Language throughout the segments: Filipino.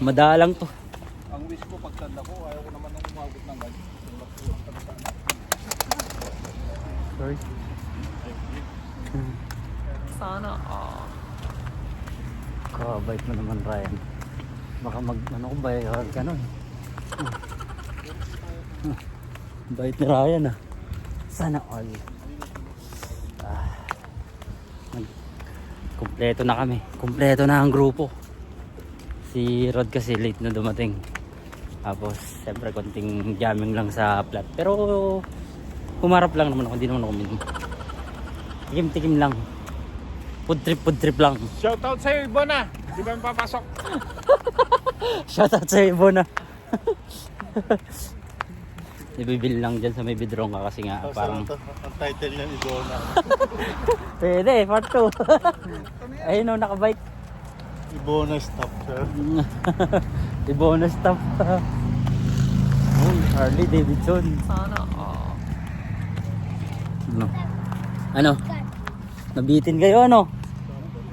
Madalang to. Ang wish ko pagtanda ko, ayaw ko naman nung umabot ng ganyan. Sorry. Sana all. Kabait mo naman Ryan. Baka mag ano ko ba ganun. Hmm. Bait ni Ryan ah. Sana all. Ah. Kumpleto na kami. Kumpleto na ang grupo. Si Rod kasi late na dumating. Tapos, siyempre konting jamming lang sa plat. Pero, humarap lang naman ako. Hindi naman ako minum. Tikim-tikim lang. Food trip, food trip lang. Shoutout sa'yo, Ibona! Di ba yung papasok? Shoutout sa ibo na. Ibibili lang dyan sa may bidrong ka kasi nga parang Ang title niya, Ibona. pwede part 2. Ayun o nakabike. Ibona stop, sir. Ibo na stop. Uy, Harley Davidson. Sana. Ano? Ano? Nabitin kayo ano?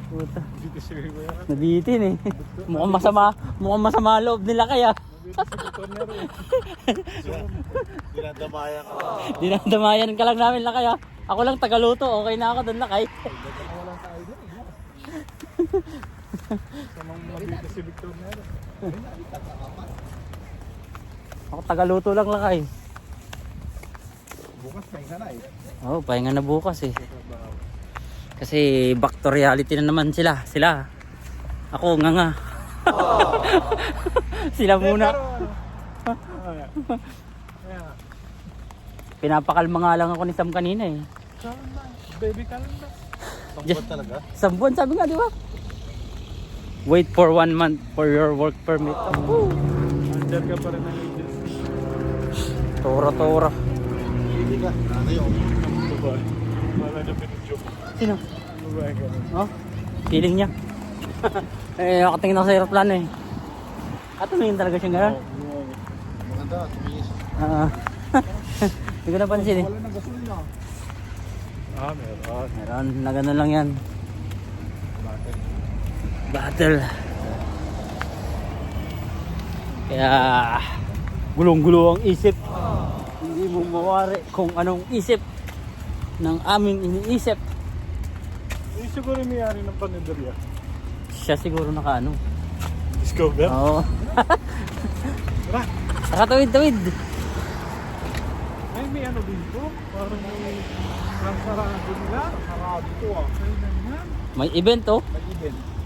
Puta, Ibona. nabitin eh. Mukhang masama, mukhang masama loob nila kaya. Dinadamaya ka. Dinadamayan ka lang namin lakay ah. Ako lang tagaluto, okay na ako doon lakay. Samang si Victor Nero. Ako tagaluto lang lakay. Bukas pahinga na eh. Oo, oh, pahinga na bukas eh. Kasi back to reality na naman sila. Sila. Ako nga nga. sila muna. Ano? Pinapakalma nga lang ako ni Sam kanina eh. Baby, kalma. Just- Tangkot talaga? Isang buwan sabi nga di ba? Wait for one month for your work permit. Under ka pa rin ng agency. Tora tora. Hindi ka. Ano yun? Babae. Wala na pinidyo. Sino? Babae ka. Oh? Feeling niya. eh, nakatingin ako sa aeroplano eh. At tumingin talaga siya gano'n. Maganda, tumingis. Ah. Hindi ko napansin eh. Wala ng gasolina. Ah, meron. Meron, na ganun lang yan. Battle. Kaya, gulong-gulo ang isip. Hindi mo mawari kung anong isip ng aming iniisip. Yung siguro may ari ng panaderya. Siya siguro naka ano. Discover? Oo. Tara. Nakatawid-tawid. Ay, may ano dito. Parang may ang sarado nila. Sarado to ah. May event oh. May event.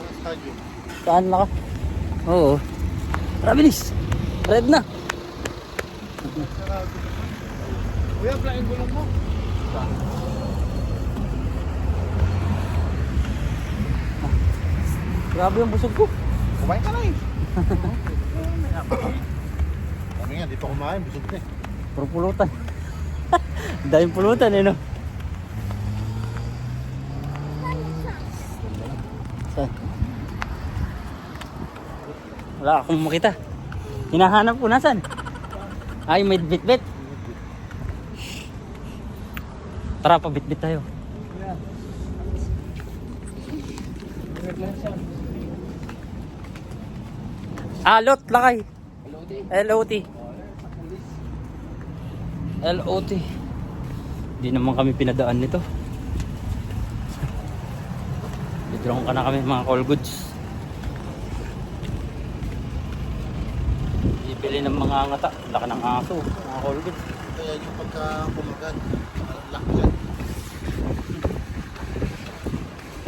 Ng stadium. Saan na ka? Oo. Tara, bilis. Red na. Kuya, plain gulong mo. Grabe yung busog ko. Kumain ka na eh. Kami nga, di pa kumain. Busog na eh. Puro pulutan. Daming pulutan eh no. Wala akong makita. Hinahanap ko nasan? Ay, may bitbit. Tara, pabitbit tayo. Alot, lakay. LOT. LOT. Hindi naman kami pinadaan nito. Bidrong ka na kami mga call goods. Bibili ng mga ngata. Laka ng aso. Mga call goods. Kaya yung pagka kumagat, lock yan.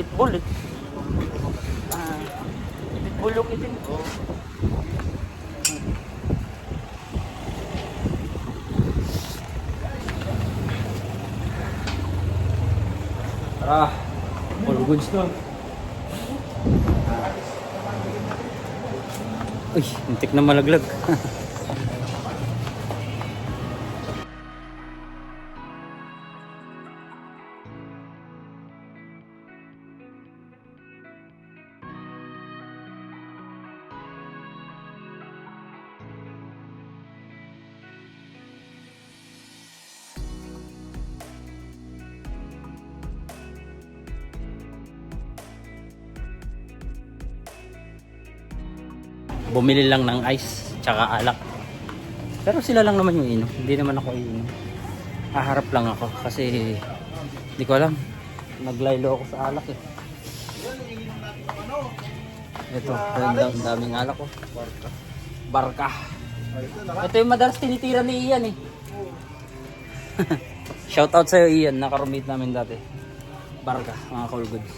Pitbull eh. Ah, pitbull yung itim. Tara. All goods to. Uy, muntik na malaglag. bumili lang ng ice tsaka alak. Pero sila lang naman yung inom. Hindi naman ako iinom. Haharap lang ako kasi hindi ko alam. Naglaylo ako sa alak eh. Ito, ang dam- daming alak ko. Barka. Barka. Ito yung madalas tinitira ni Ian eh. Shoutout sa'yo Ian, nakarumate namin dati. Barka, mga cool goods.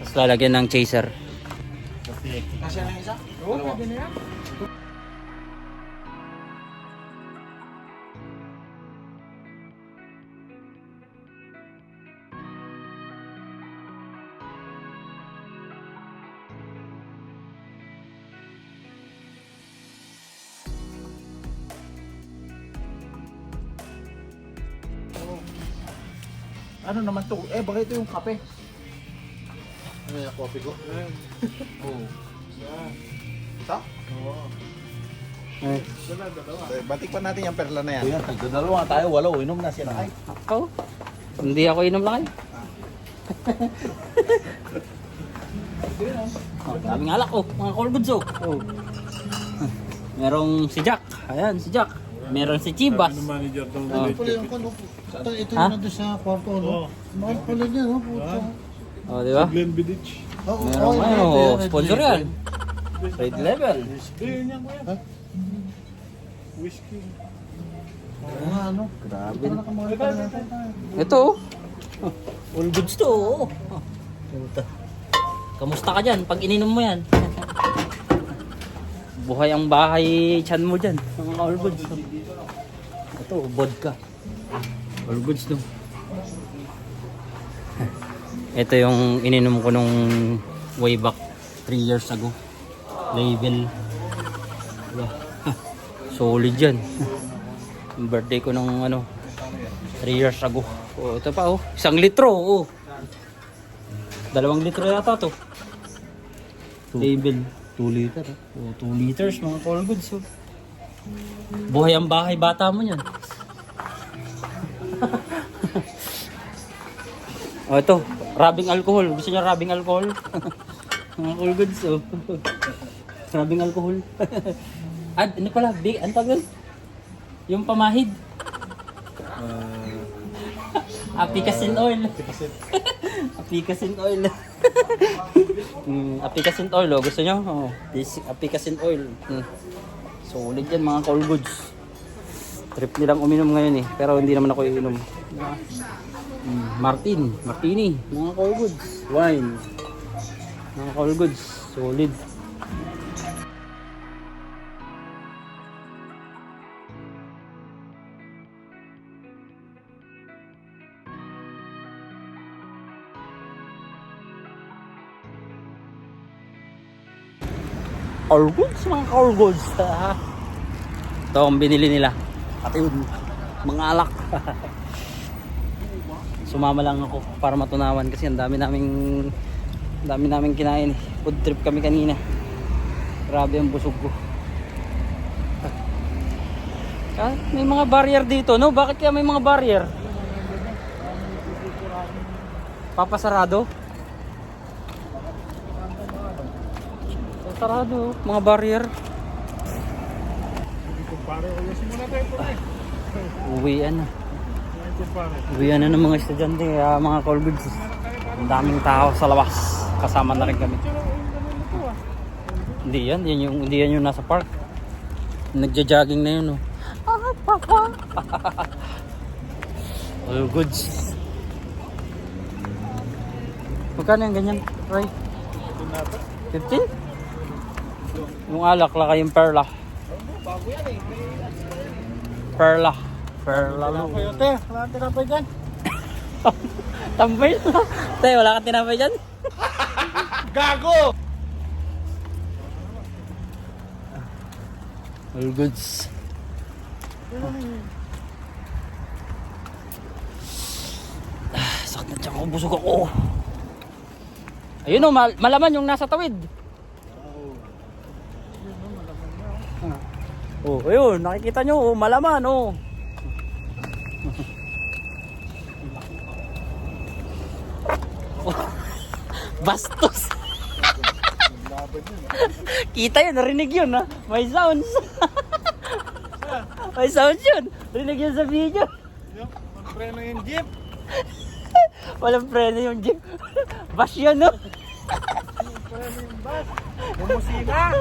Tapos lalagyan ng chaser. Oo, pwede na yan. Ano naman to? Eh, bakit ito yung kape? Ano yung coffee ko? Oo. Yan. Ito? Oo. Eh, dalawa. Eh, Batik pa natin yung perla na yan. Kuya, tagdadalawa tayo, walo, inom na sila. Ay, ako? Hindi ako inom lang eh. oh, daming alak oh, mga cool goods oh. oh. Merong si Jack. Ayan, si Jack. Meron si Chibas. Sabi ng manager daw Oh. na Pala yung ano, ito, ito yung nandun sa kwarto, no? Oo. Mahal pala niya, no? Puta. Oh, di ba? Glen Bidich. Oo, Meron oo, ano, sponsor yan. Red level. Eh, yun yan kuya. Ha? Whiskey. Oo nga, ano? Grabe. Ito oh. Oh, All goods to oh. Oh. Puta. Kamusta ka dyan pag ininom mo yan? Buhay ang bahay chan mo dyan. Mga all goods. oh. Ito, vodka. All goods to. Ito yung ininom ko nung way back 3 years ago. Label. Diba? Solid yan. Birthday ko nung ano 3 years ago. Oh, ito pa oh. Isang litro oh. Dalawang litro yata to. Label. 2 liter. Oh, 2 liters mga call goods. Oh. Buhay ang bahay bata mo yan. oh, ito. Rabing alcohol. Gusto niya rabing alcohol? mga call goods. Oh. rabing alcohol. ah, ano pala? Big, ang tawag doon? Yung pamahid. Apikasin oil. Apikasin oil. mm, apikasin oil, oh. gusto nyo? Oh, this apikasin oil. Mm. Solid yan mga cold goods. Trip nilang uminom ngayon eh, pero hindi naman ako iinom. Mm, Martin, Martini, mga cold goods. Wine, mga cold goods. Solid. all goods, mga all goods. Ito ang binili nila. At yun, mga alak. Sumama lang ako para matunawan kasi ang dami naming dami naming kinain. Food trip kami kanina. Grabe ang busog ko. Ah, may mga barrier dito, no? Bakit kaya may mga barrier? Papasarado? Sarado, mga barrier. Hindi kumpare ko. Simula tayo po eh. Uwian na. Uwian na ng mga estudyante, ah, mga goods. Ang daming tao sa labas. Kasama na rin kami. Hindi yan, yan yung, hindi yan yung nasa park. Nagja-jogging na yun, oh. All goods. Magkano yung ganyan, Ray? Ito na to. 15? Yung alak, laka yung perla. Bago yan eh. Perla. Perla mo. Kayo te, wala nang tinapay dyan. Tambay na. Tay, wala kang tinapay dyan? Gago! All goods. Ah, sakit na tiyan ko, busog ako. Ayun o, mal- malaman yung nasa tawid. Oh, ayun, nakikita nyo, oh, malaman, oh. Bastos. Kita yun, narinig yun ha. May sounds. May sounds yun. Rinig yun sa video. Magpreno yung jeep. Walang preno yung jeep. Bash yun no. Preno yung bus. Bumusina.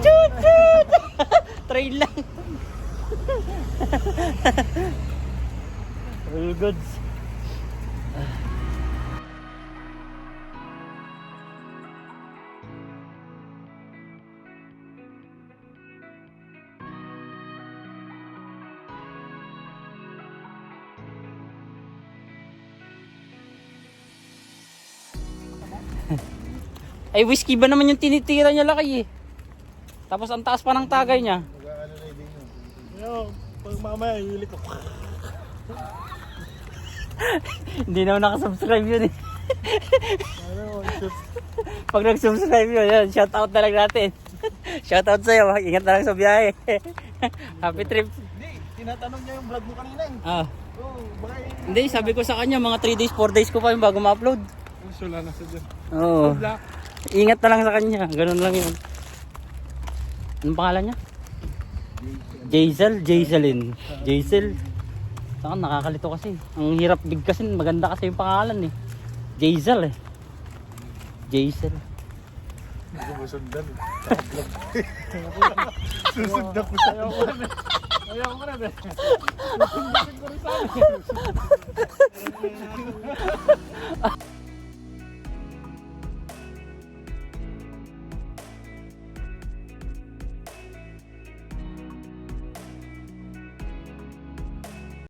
Chut chut. Train lang. All goods. Ay, whiskey ba naman yung tinitira niya laki eh. Tapos ang taas pa ng tagay niya. Yung, pag mamaya, hili ko. Hindi naman nakasubscribe yun eh. Pag nag-subscribe yun, yun, shout out na lang natin. shout out sa'yo, ingat na lang sa biyahe. Happy trip. Hindi, tinatanong niya yung vlog mo kanina eh. Ah, baka eh. hindi, sabi ko sa kanya, mga 3 days, 4 days ko pa yung bago ma-upload. Sula na sa dyan. Oo. Ingat na lang sa kanya, ganun lang yun. Anong pangalan niya? Jaisel, Jaiselin. Jaisel. Saka nakakalito kasi. Ang hirap bigkasin, maganda kasi yung pangalan eh. Jaisel eh. Jaisel. Hindi ko masundan. Susundan ko sa Ayoko ko na eh. ba? Eh. Susundan ko rin sa akin.